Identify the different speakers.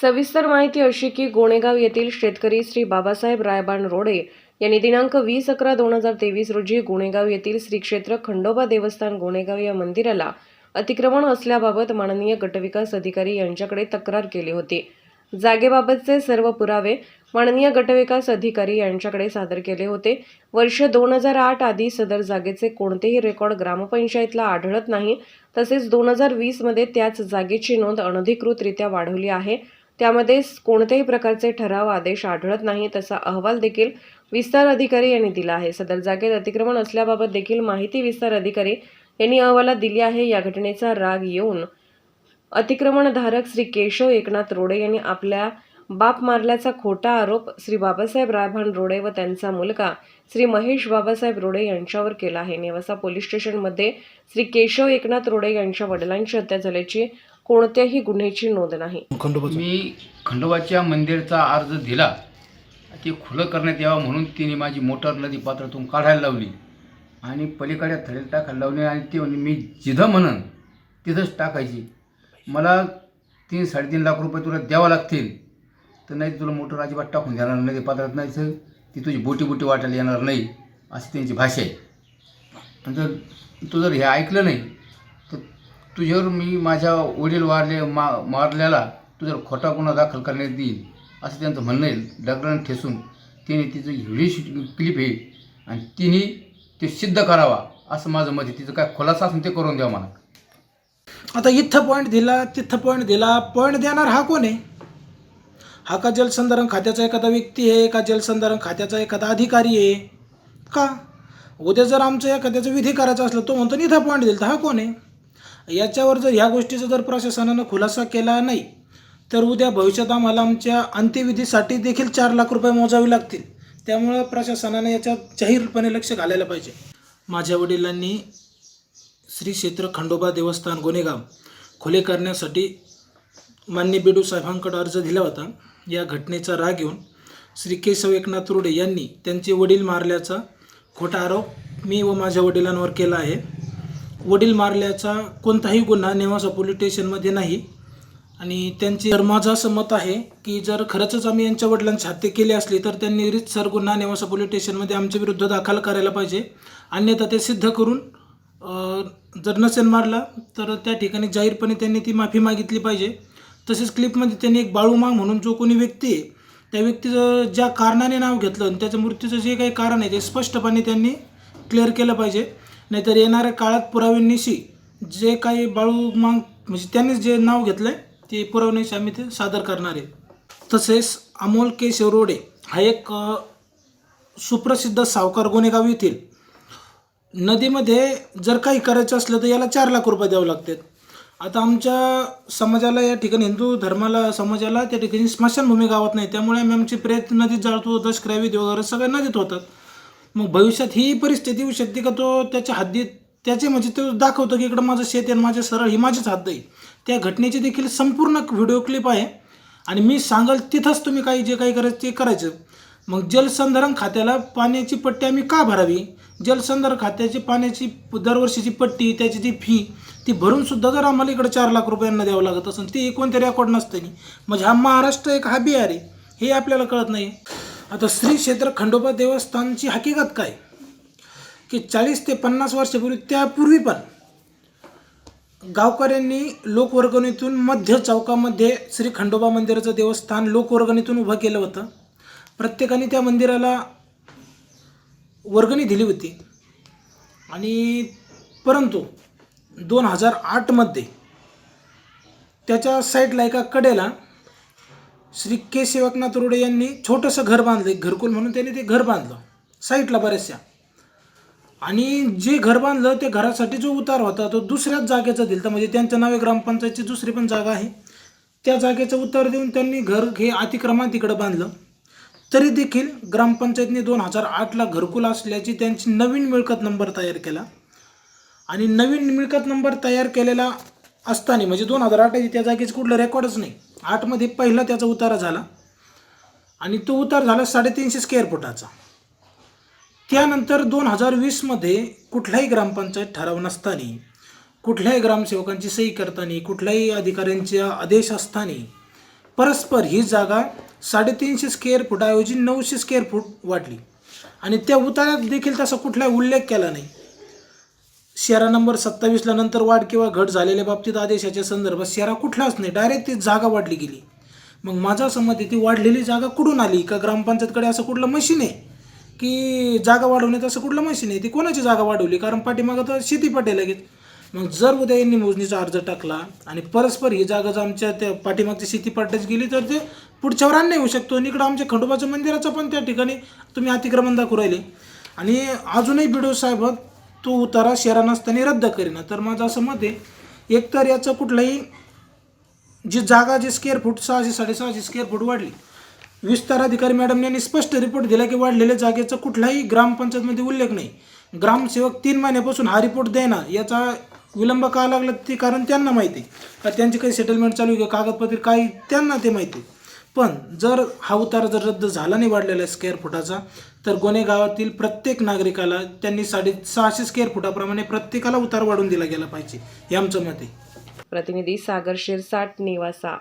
Speaker 1: सविस्तर माहिती अशी की गोणेगाव येथील शेतकरी श्री बाबासाहेब रायबान रोडे यांनी दिनांक वीस अकरा दोन हजार तेवीस रोजी गोणेगाव येथील श्री क्षेत्र खंडोबा देवस्थान गोणेगाव या मंदिराला अतिक्रमण असल्याबाबत माननीय गटविकास अधिकारी यांच्याकडे तक्रार केली होती. जागेबाबतचे सर्व पुरावे माननीय गटविकास अधिकारी यांच्याकडे सादर केले होते. वर्ष दोन हजार आठ आधी सदर जागेचे कोणतेही रेकॉर्ड ग्रामपंचायतला आढळत नाही. तसेच दोन हजार वीसमध्ये त्याच जागेची नोंद अनधिकृतरित्या वाढवली आहे. त्यामध्ये कोणत्याही प्रकारचे ठराव आदेश आढळत नाही तसा अहवाल देखील विस्तार अधिकारी यांनी दिला आहे. सदर जागेत अतिक्रमण असल्याबाबत देखील माहिती विस्तार अधिकारी यांनी अहवालात दिली आहे. या घटनेचा राग येऊन अतिक्रमणधारक श्री केशव एकनाथ रोडे यांनी आपल्या बाप मारल्याचा खोटा आरोप श्री बाबासाहेब रायभान रोडे व त्यांचा मुलगा श्री महेश बाबासाहेब रोडे यांच्यावर केला आहे. नेवासा पोलीस स्टेशनमध्ये श्री केशव एकनाथ रोडे यांच्या वडिलांची हत्या झाल्याची कोणत्याही गुन्ह्याची नोंद नाही.
Speaker 2: मी खंडोबाच्या मंदिरचा अर्ज दिला. ते खुलं करण्यात यावं म्हणून तिने माझी मोटर नदी पात्रातून काढायला लावली. आणि पलीकडे थडेल टाकायला लावली आणि ती म्हणे मी जिथं म्हणन तिथंच टाकायची. मला तीन साडेतीन लाख रुपये तुला द्यावं लागतील. तर नाही तुला मोटर अजिबात टाकून देणार नदी पात्रात नाही तर ती तुझी बोटी बोटी वाटायला येणार नाही अशी त्यांची भाषा आहे. आणि जर तू जर हे ऐकलं नाही तुझ्यावर मी माझ्या वडील वारले मा मारल्याला तुझ्यावर खोटा गुन्हा दाखल करण्यात येईल असं त्यांचं म्हणणं आहे दगडानं ठेसून तिने तिचं व्हिडिओ शूट क्लिप आहे आणि तिने ते सिद्ध करावा असं माझं मत आहे. तिचं काय खुलासा असेल ते करून द्यावं मला.
Speaker 3: आता इथं पॉईंट दिला तिथं पॉईंट दिला पॉईंट देणार हा कोण आहे? हा का जलसंधारण खात्याचा एखादा व्यक्ती आहे का जलसंधारण खात्याचा एखादा अधिकारी आहे? का? उद्या जर आमचं एखाद्याचं विधी करायचा असलं तो म्हणतो इथं पॉईंट दिला तर हा कोण आहे? याच्यावर जर ह्या गोष्टीचा जर प्रशासनानं खुलासा केला नाही तर उद्या भविष्यात आम्हाला आमच्या अंत्यविधीसाठी देखील चार लाख रुपये मोजावे लागतील. त्यामुळं प्रशासनानं याच्यात जाहीरपणे लक्ष घालायला पाहिजे. माझ्या वडिलांनी श्री क्षेत्र खंडोबा देवस्थान गुन्हेगाव खुले करण्यासाठी मान्य बेडू साहेबांकडे अर्ज दिला होता. या घटनेचा राग घेऊन श्री केशव एकनाथ रुडे यांनी त्यांचे वडील मारल्याचा खोटा आरोप मी व माझ्या वडिलांवर केला आहे. वडील मारल्याचा कोणताही गुन्हा नेवासा पोलीस स्टेशनमध्ये नाही. आणि त्यांचे तर माझं असं मत आहे की जर खरंच आम्ही यांच्या वडिलांची हत्या केली असली तर त्यांनी रितसर गुन्हा नेवासा पोलीस स्टेशनमध्ये आमच्या विरुद्ध दाखल करायला पाहिजे. अन्यथा ते सिद्ध करून जर नसेल मारला तर त्या ठिकाणी जाहीरपणे त्यांनी ती माफी मागितली पाहिजे. तसेच क्लिपमध्ये त्यांनी एक बाळूमाग म्हणून जो कोणी व्यक्ती आहे त्या व्यक्तीचं ज्या कारणाने नाव घेतलं आणि त्याच्या मृत्यूचं जे काही कारण आहे ते स्पष्टपणे त्यांनी क्लिअर केलं पाहिजे. नाहीतर येणाऱ्या काळात पुराव्यांनीशी जे काही बाळू मांग म्हणजे त्यांनी जे नाव घेतलं आहे ते पुराव्यानिशी आम्ही ते सादर करणार आहे. तसेच अमोल के. शिरोडे हा एक सुप्रसिद्ध सावकार गुन्हेगाव येथील. नदीमध्ये जर काही करायचं असलं तर याला चार लाख रुपये द्यावे लागतात. आता आमच्या समाजाला या ठिकाणी हिंदू धर्माला समाजाला त्या ठिकाणी स्मशानभूमी गावात नाही. त्यामुळे आम्ही आमची प्रेत नदीत जाळतो दशक्रावीत वगैरे सगळ्या नदीत होतात. मग भविष्यात ही परिस्थिती येऊ शकते का? तो त्याच्या हद्दीत त्याचे म्हणजे तो दाखवतो की इकडं माझं शेत आहे आणि माझे सरळ ही माझीच हद्द आहे. त्या घटनेची देखील संपूर्ण व्हिडिओ क्लिप आहे. आणि मी सांगाल तिथंच तुम्ही काही जे काही करायचं ते करायचं. मग जलसंधारण खात्याला पाण्याची पट्टी आम्ही का भरावी? जलसंधारण खात्याची पाण्याची दरवर्षीची पट्टी त्याची जी फी ती भरूनसुद्धा जर आम्हाला इकडे चार लाख रुपयांना द्यावं लागत असेल ते कोणते रेकॉर्ड नसतं म्हणजे हा महाराष्ट्र एक हा बिहार आहे. हे आपल्याला कळत नाही. आता श्री क्षेत्र खंडोबा देवस्थानची हकीकत काय? की चाळीस ते पन्नास वर्षापूर्वी त्यापूर्वी पण गावकऱ्यांनी लोकवर्गणीतून मध्य चौकामध्ये श्री खंडोबा मंदिराचं देवस्थान लोकवर्गणीतून उभं केलं होतं. प्रत्येकाने त्या मंदिराला वर्गणी दिली होती. आणि परंतु दोन हजार आठमध्ये त्याच्या साईडला एका कडेला श्री के सेवकनाथ रोडे यांनी छोटंसं घर बांधलं एक घरकुल म्हणून त्यांनी ते घर बांधलं साईटला बऱ्याचशा. आणि जे घर बांधलं त्या घरासाठी जो उतार होता तो दुसऱ्याच जागेचा दिला म्हणजे त्यांच्या नावे ग्रामपंचायतची दुसरी पण जागा आहे. त्या जागेचा उतार देऊन त्यांनी घर हे अतिक्रमण तिकडं बांधलं. तरी देखील ग्रामपंचायतने दोन हजार आठला घरकुल असल्याची त्यांची नवीन मिळकत नंबर तयार केला. आणि नवीन मिळकत नंबर तयार केलेला असताना म्हणजे दोन हजार आठ त्या जागेचं कुठलं रेकॉर्डच नाही. आठमध्ये पहिला त्याचा उतारा झाला. आणि तो उतार झाला साडेतीनशे स्क्वेअर फुटाचा. त्यानंतर दोन हजार वीसमध्ये कुठल्याही ग्रामपंचायत ठराव नसताना कुठल्याही ग्रामसेवकांची सही करताना कुठल्याही अधिकाऱ्यांचे आदेश असताना परस्पर ही जागा साडेतीनशे स्क्वेअर फुटाऐवजी नऊशे स्क्वेअर फूट वाढली आणि त्या उतारात देखील तसा कुठलाही उल्लेख केला नाही. शेरा नंबर सत्तावीसला नंतर वाढ किंवा घट झालेल्या बाबतीत आदेशाच्या संदर्भात शेरा कुठलाच नाही. डायरेक्ट ती जागा वाढली गेली. मग माझा असं आहे ती वाढलेली जागा कुठून आली? का ग्रामपंचायतकडे असं कुठलं मशीन आहे? की जागा वाढवण्यात असं कुठलं मशीन आहे? ती कोणाची जागा वाढवली? कारण पाठीमागं तर शेती पटे लगेच. मग जर उद्या यांनी मोजणीचा अर्ज टाकला आणि परस्पर ही जागा जर आमच्या त्या पाठीमागची शेती पाठच गेली तर ते पुढच्यावर वरांना येऊ शकतो. आणि इकडं आमच्या खंडोबाच्या मंदिराचं पण त्या ठिकाणी तुम्ही अतिक्रमण दाखवू राहिले. आणि अजूनही बिडो साहेब तो उतारा शहरा नसताना रद्द करीना. तर माझं असं मत आहे एकतर याचं कुठलंही जी जागा जी स्क्वेअर फूट सहाशे साडेसहाशे स्क्वेअर फूट वाढली विस्तार अधिकारी मॅडम यांनी स्पष्ट रिपोर्ट दिला की वाढलेल्या जागेचा कुठलाही ग्रामपंचायतमध्ये उल्लेख नाही. ग्रामसेवक तीन महिन्यापासून हा रिपोर्ट देणार याचा विलंब का लागला ते कारण त्यांना माहिती आहे. का त्यांची काही सेटलमेंट चालू आहे कागदपत्र काही त्यांना ते माहिती आहे. पण जर हा उतार जर रद्द झाला नाही वाढलेला स्क्वेअर फुटाचा तर गोणे गावातील प्रत्येक नागरिकाला त्यांनी साडे सहाशे स्क्वेअर फुटाप्रमाणे प्रत्येकाला उतार वाढून दिला गेला पाहिजे हे आमचं मत आहे.
Speaker 1: प्रतिनिधी सागर शिरसाट नेवासा.